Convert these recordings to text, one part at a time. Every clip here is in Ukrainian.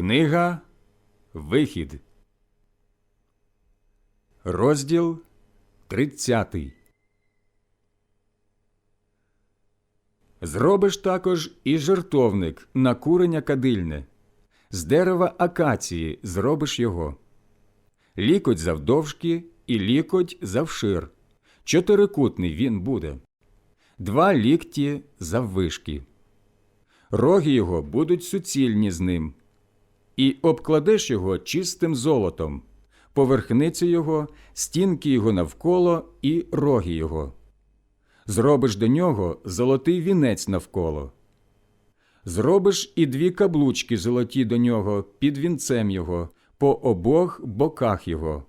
Книга Вихід, розділ 30. Зробиш також і жертовник на курення кадильне. З дерева акації зробиш його. Лікоть завдовжки і лікоть завшир. Чотирикутний він буде. Два лікті заввишки. Роги його будуть суцільні з ним. І обкладеш його чистим золотом, поверхницю його, стінки його навколо і роги його. Зробиш до нього золотий вінець навколо. Зробиш і дві каблучки золоті до нього під вінцем його, по обох боках його.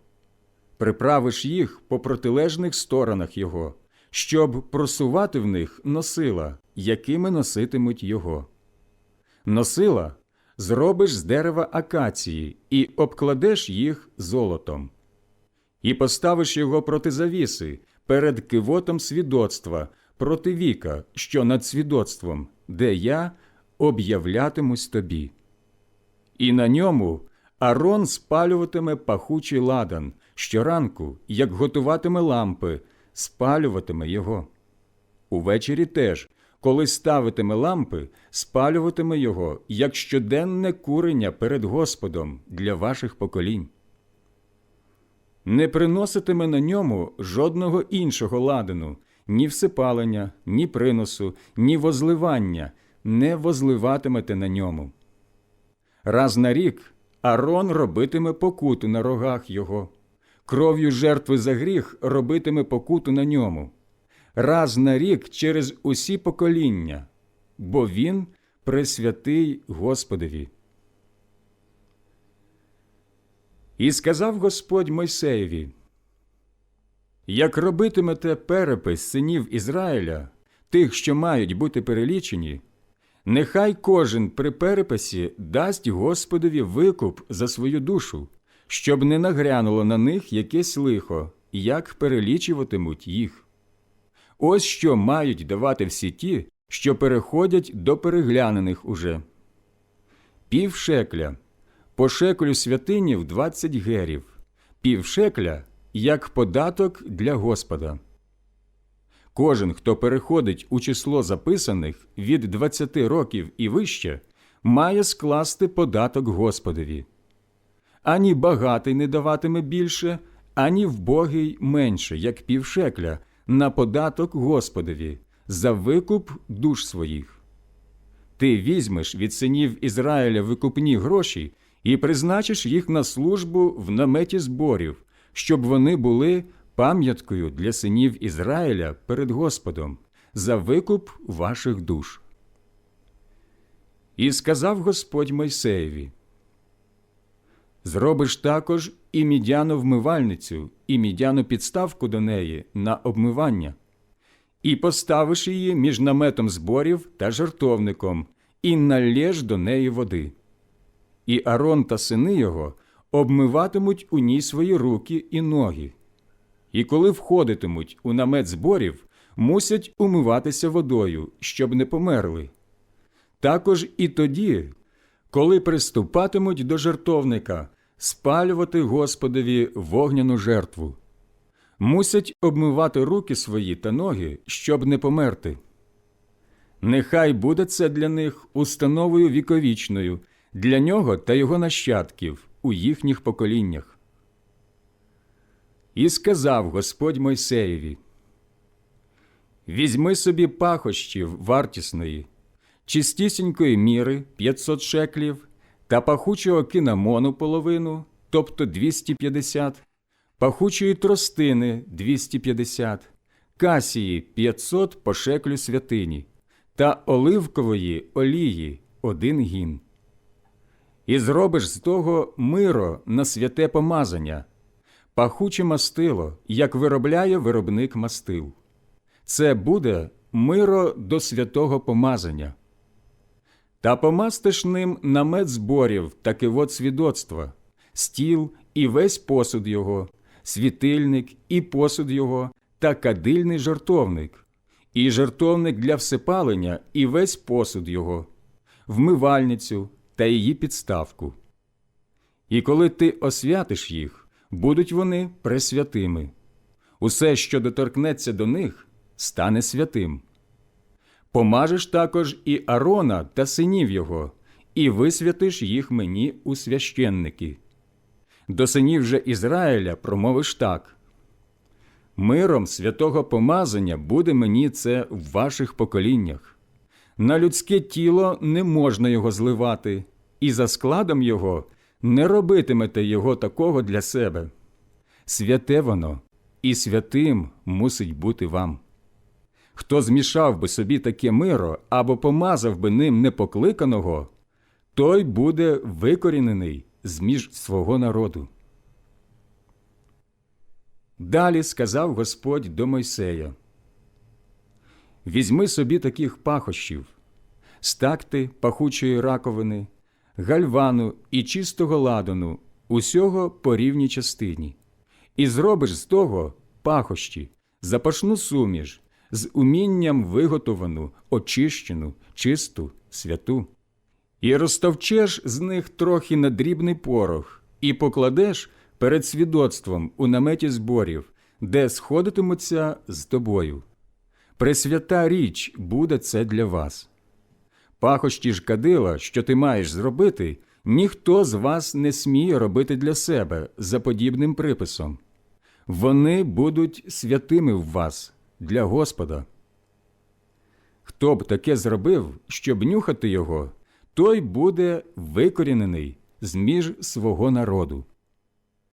Приправиш їх по протилежних сторонах його, щоб просувати в них носила, якими носитимуть його. Носила зробиш з дерева акації і обкладеш їх золотом. І поставиш його проти завіси, перед кивотом свідоцтва, проти віка, що над свідоцтвом, де я об'являтимусь тобі. І на ньому Арон спалюватиме пахучий ладан щоранку, як готуватиме лампи, спалюватиме його. Увечері теж, коли ставитиме лампи, спалюватиме його, як щоденне курення перед Господом для ваших поколінь. Не приноситиме на ньому жодного іншого ладану, ні всипалення, ні приносу, ні возливання, не возливатимете на ньому. Раз на рік Арон робитиме покуту на рогах його, кров'ю жертви за гріх робитиме покуту на ньому, раз на рік через усі покоління, бо він пресвятий Господові. І сказав Господь Мойсеєві, як робитимете перепис синів Ізраїля, тих, що мають бути перелічені, нехай кожен при переписі дасть Господові викуп за свою душу, щоб не нагрянуло на них якесь лихо, як перелічуватимуть їх. Ось що мають давати всі ті, що переходять до переглянених уже. Пів шекля, по шекелю святинів двадцять герів, пів шекля як податок для Господа. Кожен, хто переходить у число записаних від 20 років і вище, має скласти податок Господові. Ані багатий не даватиме більше, ані вбогий менше, як півшекля, на податок Господові за викуп душ своїх. Ти візьмеш від синів Ізраїля викупні гроші і призначиш їх на службу в наметі зборів, щоб вони були пам'яткою для синів Ізраїля перед Господом за викуп ваших душ. І сказав Господь Мойсеєві: Зробиш також і мідяну вмивальницю, і мідяну підставку до неї на обмивання, і поставиш її між наметом зборів та жертовником, і налєш до неї води. І Арон та сини його обмиватимуть у ній свої руки і ноги. І коли входитимуть у намет зборів, мусять умиватися водою, щоб не померли. Також і тоді, коли приступатимуть до жертовника, спалювати Господові вогняну жертву. Мусять обмивати руки свої та ноги, щоб не померти. Нехай буде це для них установою віковічною, для нього та його нащадків у їхніх поколіннях. І сказав Господь Мойсеєві: Візьми собі пахощів вартісної, чистісінької міри 500 шеклів та пахучого кинамону половину, тобто 250, пахучої тростини 250, касії 500 по шеклю святині та оливкової олії один гін. І зробиш з того миро на святе помазання, пахуче мастило, як виробляє виробник мастил. Це буде миро до святого помазання. Та помастиш ним намет зборів та кивот свідоцтва, стіл і весь посуд його, світильник і посуд його, та кадильний жартовник, і жартовник для всипалення і весь посуд його, вмивальницю та її підставку, І коли ти освятиш їх, будуть вони пресвятими. Усе, що доторкнеться до них, стане святим. Помажеш також і Арона та синів його, і висвятиш їх мені у священники. До синів же Ізраїля промовиш так. Миром святого помазання буде мені це в ваших поколіннях. На людське тіло не можна його зливати, і за складом його не робитимете його такого для себе. Святе воно, і святим мусить бути вам. Хто змішав би собі таке миро або помазав би ним непокликаного, той буде викорінений зміж свого народу. Далі сказав Господь до Мойсея: Візьми собі таких пахощів, стакти пахучої раковини, гальвану і чистого ладану, усього по рівній частині, і зробиш з того пахощі, запашну суміш, з умінням виготовану, очищену, чисту, святу. І розтовчеш з них трохи на дрібний порох, і покладеш перед свідоцтвом у наметі зборів, де сходитимуться з тобою. Пресвята річ буде це для вас. Пахощі ж кадила, що ти маєш зробити, ніхто з вас не сміє робити для себе за подібним приписом. Вони будуть святими в вас для Господа. Хто б таке зробив, щоб нюхати його, той буде викорінений з між свого народу.